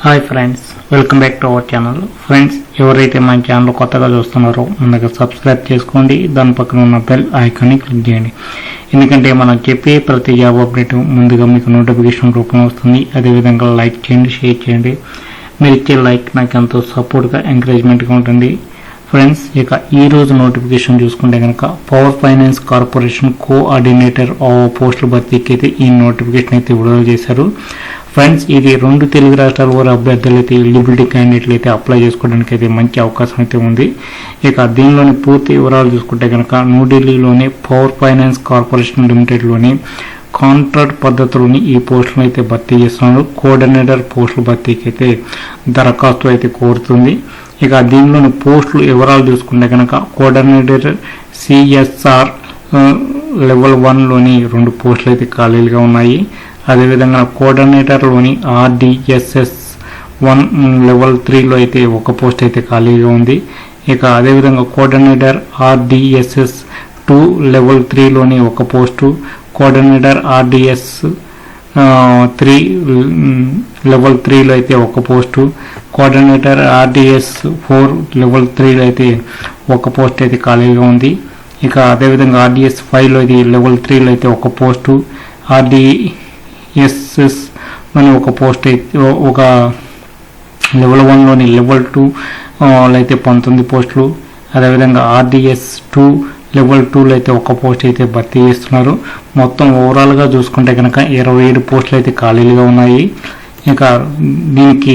Hi friends welcome back to our channel. Friends ఎవరైతే మన channel కొత్తగా చూస్తున్నారో ముందుగా సబ్స్క్రైబ్ చేసుకోండి దాని పక్కన ఉన్న బెల్ ఐకాన్ని క్లిక్ చేయండి. ఎందుకంటే మనం చెప్పే ప్రతి జాబ్ అప్డేట్ ముందుగా మీకు నోటిఫికేషన్ రూపంలో వస్తుంది. అదేవిధంగా లైక్ చేయండి షేర్ చేయండి. మీరు ఇచ్చే లైక్ నాకు ఎంతో సపోర్ట్గా ఎంకరేజ్మెంట్గా ఉంటుంది. ఫ్రెండ్స్ ఇక ఈ రోజు నోటిఫికేషన్ చూసుకుంటే కనుక పవర్ ఫైనాన్స్ కార్పొరేషన్ కోఆర్డినేటర్ పోస్టుల భర్తీకి అయితే ఈ నోటిఫికేషన్ అయితే విడుదల చేశారు. ఫ్రెండ్స్ ఇది రెండు తెలుగు రాష్ట్రాల వారి అభ్యర్థులు అయితే ఎలిజిబిలిటీ క్యాండిడేట్లు అయితే అప్లై చేసుకోవడానికి అయితే మంచి అవకాశం అయితే ఉంది. ఇక దీనిలోని పూర్తి వివరాలు చూసుకుంటే కనుక న్యూఢిల్లీలోని పవర్ ఫైనాన్స్ కార్పొరేషన్ లిమిటెడ్లోని కాంట్రాక్ట్ పద్ధతిలోని ఈ పోస్టులను అయితే భర్తీ చేస్తున్నారు. కోఆర్డినేటర్ పోస్టుల భర్తీకి అయితే దరఖాస్తు అయితే కోరుతుంది. ఇక దీనిలోని పోస్టులు వివరాలు చూసుకుంటే కనుక కోఆర్డినేటర్ సిఎస్ఆర్ లెవెల్ వన్లోని రెండు పోస్టులు అయితే ఖాళీలుగా ఉన్నాయి. అదేవిధంగా కోఆర్డినేటర్లోని ఆర్డిఎస్ఎస్ వన్ లెవెల్ త్రీలో అయితే ఒక పోస్ట్ అయితే ఖాళీగా ఉంది. ఇక అదేవిధంగా కోఆర్డినేటర్ ఆర్డిఎస్ఎస్ టూ లెవెల్ త్రీలోని ఒక post coordinator RDS three level త్రీలో అయితే ఒక post coordinator RDS four level త్రీలో అయితే ఒక పోస్ట్ అయితే ఖాళీగా ఉంది. ఇక అదేవిధంగా ఆర్డిఎస్ ఫైవ్లో అయితే లెవెల్ త్రీలో అయితే ఒక పోస్టు ఆర్డి ఎస్ఎస్ అని ఒక పోస్ట్ అయితే ఒక లెవెల్ వన్లోని లెవెల్ టూ అయితే పంతొమ్మిది పోస్టులు అదేవిధంగా ఆర్డిఎస్ టూ లెవెల్ టూలో అయితే ఒక పోస్ట్ అయితే భర్తీ చేస్తున్నారు. మొత్తం ఓవరాల్గా చూసుకుంటే కనుక ఇరవై ఏడు పోస్టులు అయితే ఖాళీలుగా ఉన్నాయి. ఇంకా దీనికి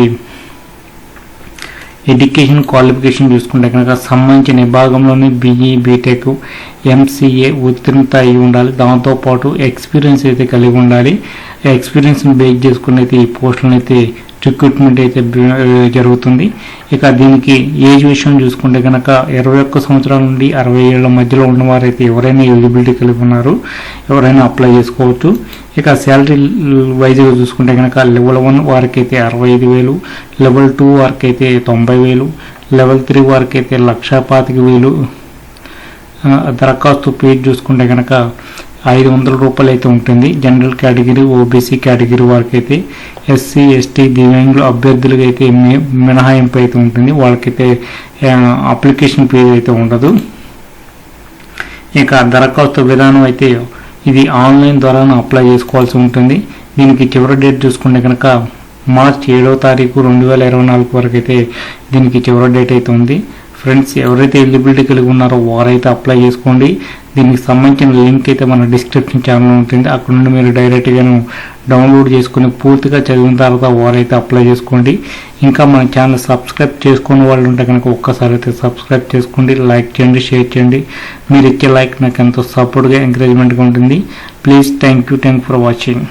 ఎడ్యుకేషన్ క్వాలిఫికేషన్ చూసుకుంటే కనుక సంబంధించిన విభాగంలోని బీఈ బీటెక్ ఎంసీఏ ఉత్తీర్ణత అయి ఉండాలి. దాంతోపాటు ఎక్స్పీరియన్స్ అయితే కలిగి ఉండాలి. ఎక్స్పీరియన్స్ని బేక్ చేసుకుని అయితే ఈ పోస్టులను అయితే రిక్రూట్మెంట్ అయితే జరుగుతుంది. ఇక దీనికి ఏజ్ విషయం చూసుకుంటే కనుక ఇరవై ఒక్క సంవత్సరాల నుండి అరవై ఏళ్ళ మధ్యలో ఉన్నవారైతే ఎవరైనా ఎలిజిబిలిటీ కలిగి ఉన్నారు ఎవరైనా అప్లై చేసుకోవచ్చు. ఇక శాలరీ వైజ్గా చూసుకుంటే కనుక లెవెల్ వన్ వారికి అయితే అరవై ఐదు వేలు లెవెల్ టూ వారికి అయితే తొంభై వేలు లెవెల్ త్రీ వారికి అయితే లక్ష పాతిక వేలు. దరఖాస్తు పేజ్ చూసుకుంటే కనుక ఐదు వందల రూపాయలు అయితే ఉంటుంది జనరల్ కేటగిరీ ఓబీసీ కేటగిరీ వారికి అయితే ఎస్సీ ఎస్టీ దివ్యాంగుల అభ్యర్థులకు అయితే మినహాయింపు అయితే ఉంటుంది. వాళ్ళకైతే అప్లికేషన్ ఫీజు అయితే ఉండదు. ఇక దరఖాస్తు విధానం అయితే ఇది ఆన్లైన్ ద్వారా అప్లై చేసుకోవాల్సి ఉంటుంది. దీనికి చివరి డేట్ చూసుకుంటే కనుక మార్చ్ ఏడవ తారీఖు రెండు వేల ఇరవై నాలుగు వరకు అయితే దీనికి చివరి డేట్ అయితే ఉంది. ఫ్రెండ్స్ ఎవరైతే ఎలిజిబిలిటీ కలిగి ఉన్నారో వారైతే అప్లై చేసుకోండి. దీనికి సంబంధించిన లింక్ అయితే మన డిస్క్రిప్షన్ ఛానల్ ఉంటుంది. అక్కడ నుండి మీరు డైరెక్ట్గాను డౌన్లోడ్ చేసుకుని పూర్తిగా చదివిన తర్వాత వారైతే అప్లై చేసుకోండి. ఇంకా మన ఛానల్ సబ్స్క్రైబ్ చేసుకుని వాళ్ళు ఉంటే కనుక ఒక్కసారి అయితే సబ్స్క్రైబ్ చేసుకోండి లైక్ చేయండి షేర్ చేయండి. మీరు ఇచ్చే లైక్ నాకు ఎంతో సపోర్ట్గా ఎంకరేజ్మెంట్గా ఉంటుంది. Please thank you thank for watching